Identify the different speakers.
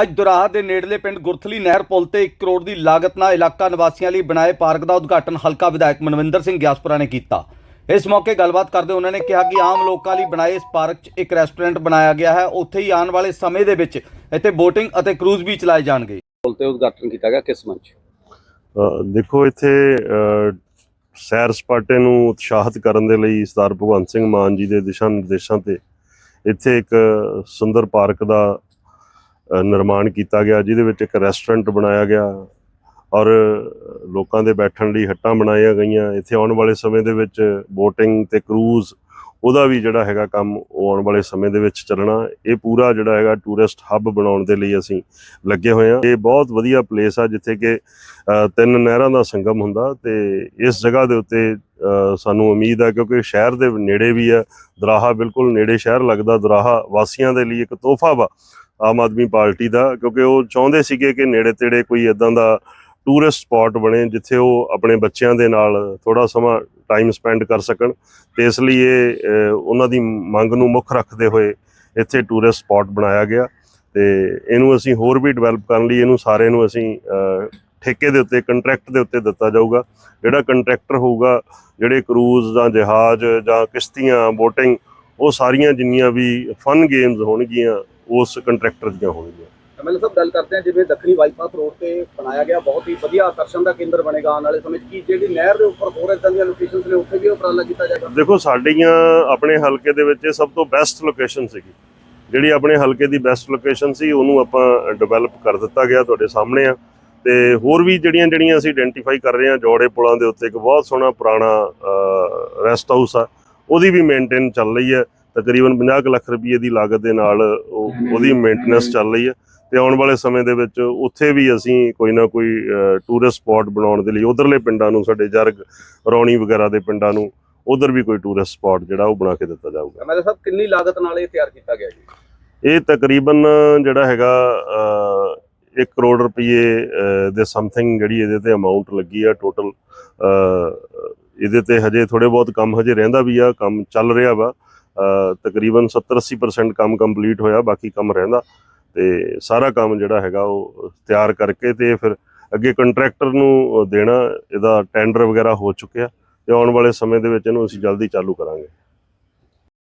Speaker 1: ਅੱਜ ਦੁਰਾਹਾ ਦੇ ਨੇੜਲੇ ਪਿੰਡ ਗੁਰਥਲੀ ਨਹਿਰ ਪੁਲ ਤੇ 1 ਕਰੋੜ ਦੀ ਲਾਗਤ ਨਾਲ ਇਲਾਕਾ ਨਿਵਾਸੀਆਂ ਲਈ ਬਣਾਏ ਪਾਰਕ ਦਾ ਉਦਘਾਟਨ ਹਲਕਾ ਵਿਧਾਇਕ ਮਨਵਿੰਦਰ ਸਿੰਘ ਗਿਆਸਪੁਰਾ ਨੇ ਕੀਤਾ। ਇਸ ਮੌਕੇ ਗੱਲਬਾਤ ਕਰਦੇ ਉਹਨਾਂ ਨੇ ਕਿਹਾ ਕਿ ਆਮ ਲੋਕਾਂ ਲਈ ਬਣਾਏ ਇਸ ਪਾਰਕ 'ਚ ਇੱਕ ਰੈਸਟੋਰੈਂਟ ਬਣਾਇਆ ਗਿਆ ਹੈ। ਉੱਥੇ ਹੀ ਆਉਣ ਵਾਲੇ ਸਮੇਂ ਦੇ ਵਿੱਚ ਇੱਥੇ ਬੋਟਿੰਗ ਅਤੇ ਕਰੂਜ਼ ਵੀ ਚਲਾਏ ਜਾਣਗੇ।
Speaker 2: ਪੁਲ ਤੇ ਉਦਘਾਟਨ ਕੀਤਾ ਗਿਆ ਕਿਸ ਮੰਚ?
Speaker 3: ਦੇਖੋ ਇੱਥੇ ਸੈਰ ਸਪਾਟੇ ਨੂੰ ਉਤਸ਼ਾਹਿਤ ਕਰਨ ਦੇ ਲਈ ਸਰਦਾਰ ਭਗਵੰਤ ਸਿੰਘ ਮਾਨ ਜੀ ਦੇ ਦਿਸ਼ਾ ਨਿਰਦੇਸ਼ਾਂ ਤੇ ਇੱਥੇ ਇੱਕ ਸੁੰਦਰ ਪਾਰਕ ਦਾ ਨਿਰਮਾਣ ਕੀਤਾ ਗਿਆ, ਜਿਹਦੇ ਵਿੱਚ ਇੱਕ ਰੈਸਟੋਰੈਂਟ ਬਣਾਇਆ ਗਿਆ ਔਰ ਲੋਕਾਂ ਦੇ ਬੈਠਣ ਲਈ ਹੱਟਾਂ ਬਣਾਈਆਂ ਗਈਆਂ। ਇੱਥੇ ਆਉਣ ਵਾਲੇ ਸਮੇਂ ਦੇ ਵਿੱਚ ਬੋਟਿੰਗ ਤੇ ਕਰੂਜ਼ ਉਹਦਾ ਵੀ ਜਿਹੜਾ ਹੈਗਾ ਕੰਮ ਉਹ ਆਉਣ ਵਾਲੇ ਸਮੇਂ ਦੇ ਵਿੱਚ ਚੱਲਣਾ। ਇਹ ਪੂਰਾ ਜਿਹੜਾ ਹੈਗਾ ਟੂਰਿਸਟ ਹੱਬ ਬਣਾਉਣ ਦੇ ਲਈ ਅਸੀਂ ਲੱਗੇ ਹੋਏ ਹਾਂ। ਇਹ ਬਹੁਤ ਵਧੀਆ ਪਲੇਸ ਆ ਜਿੱਥੇ ਕਿ ਤਿੰਨ ਨਹਿਰਾਂ ਦਾ ਸੰਗਮ ਹੁੰਦਾ ਤੇ ਇਸ ਜਗ੍ਹਾ ਦੇ ਉੱਤੇ ਸਾਨੂੰ ਉਮੀਦ ਆ ਕਿਉਂਕਿ ਸ਼ਹਿਰ ਦੇ ਨੇੜੇ ਵੀ ਹੈ, ਦਰਾਹਾ ਬਿਲਕੁਲ ਨੇੜੇ ਸ਼ਹਿਰ ਲੱਗਦਾ, ਦਰਾਹਾ ਵਾਸੀਆਂ ਦੇ ਲਈ ਇੱਕ ਤੋਹਫਾ ਵਾ। ਆਮ ਆਦਮੀ ਪਾਰਟੀ ਦਾ, ਕਿਉਂਕਿ ਉਹ ਚਾਹੁੰਦੇ ਸੀਗੇ ਕਿ ਨੇੜੇ ਤੇੜੇ ਕੋਈ ਇਦਾਂ ਦਾ ਟੂਰਿਸਟ ਸਪੌਟ ਬਣੇ, ਜਿੱਥੇ ਉਹ ਆਪਣੇ ਬੱਚਿਆਂ ਦੇ ਨਾਲ ਥੋੜਾ ਸਮਾਂ ਟਾਈਮ ਸਪੈਂਡ ਕਰ ਸਕਣ। ਤੇ ਇਸ ਲਈ ਇਹ ਉਹਨਾਂ ਦੀ ਮੰਗ ਨੂੰ ਮੁੱਖ ਰੱਖਦੇ ਹੋਏ ਇੱਥੇ ਟੂਰਿਸਟ ਸਪੌਟ ਬਣਾਇਆ ਗਿਆ। ਤੇ ਇਹਨੂੰ ਅਸੀਂ ਹੋਰ ਵੀ ਡਿਵੈਲਪ ਕਰਨ ਲਈ ਇਹਨੂੰ ਸਾਰੇ ਨੂੰ ਅਸੀਂ ਠੇਕੇ ਦੇ ਉੱਤੇ ਕੰਟਰੈਕਟ ਦੇ ਉੱਤੇ ਦਿੱਤਾ ਜਾਊਗਾ। ਜਿਹੜਾ ਕੰਟਰੈਕਟਰ ਹੋਊਗਾ, ਜਿਹੜੇ ਕਰੂਜ਼ ਜਾਂ ਜਹਾਜ਼ ਜਾਂ ਕਿਸ਼ਤੀਆਂ ਬੋਟਿੰਗ ਉਹ ਸਾਰੀਆਂ ਜਿੰਨੀਆਂ ਵੀ ਫਨ ਗੇਮਸ ਹੋਣਗੀਆਂ ਉਸ ਕੰਟਰੈਕਟਰ ਦੀਆਂ ਹੋਣਗੀਆਂ।
Speaker 2: ਐਮਐਲਏ ਸਾਹਿਬ ਗੱਲ ਕਰਦੇ ਹਾਂ ਜਿਵੇਂ ਦੱਖਣੀ ਬਾਈਪਾਸ ਰੋਡ ਤੇ ਬਣਾਇਆ ਗਿਆ ਬਹੁਤ ਹੀ ਵਧੀਆ ਆਕਰਸ਼ਣ ਦਾ ਕੇਂਦਰ ਬਣੇਗਾ ਆਉਣ ਵਾਲੇ ਸਮੇਂ 'ਚ। ਕੀ ਜਿਹੜੀ ਨਹਿਰ ਦੇ ਉੱਪਰ ਹੋਰ ਇਦਾਂ ਦੀਆਂ ਲੋਕੇਸ਼ਨਸ ਨੇ ਉੱਥੇ ਵੀ ਉਪਰਾਲਾ ਕੀਤਾ ਜਾਏਗਾ?
Speaker 3: ਦੇਖੋ ਸਾਡੀਆਂ ਆਪਣੇ ਹਲਕੇ ਦੇ ਵਿੱਚ ਇਹ ਸਭ ਤੋਂ ਬੈਸਟ ਲੋਕੇਸ਼ਨ ਸੀਗੀ। ਜਿਹੜੀ ਆਪਣੇ ਹਲਕੇ ਦੀ ਬੈਸਟ ਲੋਕੇਸ਼ਨ ਸੀ ਉਹਨੂੰ ਆਪਾਂ ਡਿਵੈਲਪ ਕਰ ਦਿੱਤਾ ਗਿਆ ਤੁਹਾਡੇ ਸਾਹਮਣੇ ਆ। ਤੇ ਹੋਰ ਵੀ ਜਿਹੜੀਆਂ ਜਿਹੜੀਆਂ ਅਸੀਂ ਆਇਡੈਂਟੀਫਾਈ ਕਰ ਰਹੇ ਹਾਂ ਜੋੜੇ ਪੁਲਾਂ ਦੇ ਉੱਤੇ ਇੱਕ ਬਹੁਤ ਸੋਹਣਾ ਪੁਰਾਣਾ ਰੈਸਟ ਹਾਊਸ ਆ ਉਹਦੀ ਵੀ ਮੇਨਟੇਨ ਚੱਲ ਰਹੀ ਹੈ। ਤਕਰੀਬਨ 50 ਕੁ ਲੱਖ ਰੁਪਏ ਦੀ ਲਾਗਤ ਦੇ ਨਾਲ ਉਹ- ਉਹਦੀ ਮੇਨਟੇਨੈਂਸ ਚੱਲ ਰਹੀ ਹੈ ਤੇ ਆਉਣ ਵਾਲੇ ਸਮੇਂ ਦੇ ਵਿੱਚ ਉੱਥੇ ਵੀ ਅਸੀਂ ਕੋਈ ਨਾ ਕੋਈ ਟੂਰਿਸਟ ਸਪੌਟ ਬਣਾਉਣ ਦੇ ਲਈ ਉਧਰਲੇ ਪਿੰਡਾਂ ਨੂੰ ਸਾਡੇ ਜਰਗ ਰੌਣੀ ਵਗੈਰਾ ਦੇ ਪਿੰਡਾਂ ਨੂੰ ਉਧਰ ਵੀ ਕੋਈ ਟੂਰਿਸਟ ਸਪੌਟ ਜਿਹੜਾ ਉਹ ਬਣਾ ਕੇ ਦਿੱਤਾ ਜਾਊਗਾ।
Speaker 2: ਐਮਐਲਏ ਸਾਹਿਬ ਕਿੰਨੀ ਲਾਗਤ ਨਾਲ ਇਹ ਤਿਆਰ ਕੀਤਾ ਗਿਆ ਜੀ?
Speaker 3: ਇਹ ਤਕਰੀਬਨ ਜਿਹੜਾ ਹੈਗਾ 1 ਕਰੋੜ ਰੁਪਏ ਦੇ ਸਮਥਿੰਗ ਜਿਹੜੀ ਇਹਦੇ ਤੇ ਅਮਾਉਂਟ ਲੱਗੀ ਆ ਟੋਟਲ ਇਹਦੇ ਤੇ ਹਜੇ ਥੋੜੇ ਬਹੁਤ ਕੰਮ ਹਜੇ ਰਹਿੰਦਾ ਵੀ ਆ ਕੰਮ ਚੱਲ ਰਿਹਾ ਵਾ। ਤਕਰੀਬਨ 70 80% ਕੰਮ ਕੰਪਲੀਟ ਹੋਇਆ, ਬਾਕੀ ਕੰਮ ਰਹਿੰਦਾ। ਤੇ ਸਾਰਾ ਕੰਮ ਜਿਹੜਾ ਹੈਗਾ ਉਹ ਤਿਆਰ ਕਰਕੇ ਤੇ ਫਿਰ ਅੱਗੇ ਕੰਟਰੈਕਟਰ ਨੂੰ ਦੇਣਾ, ਇਹਦਾ ਟੈਂਡਰ ਵਗੈਰਾ ਹੋ ਚੁੱਕਿਆ। ਤੇ ਆਉਣ ਵਾਲੇ ਸਮੇਂ ਦੇ ਵਿੱਚ ਇਹਨੂੰ ਅਸੀਂ ਜਲਦੀ ਚਾਲੂ ਕਰਾਂਗੇ।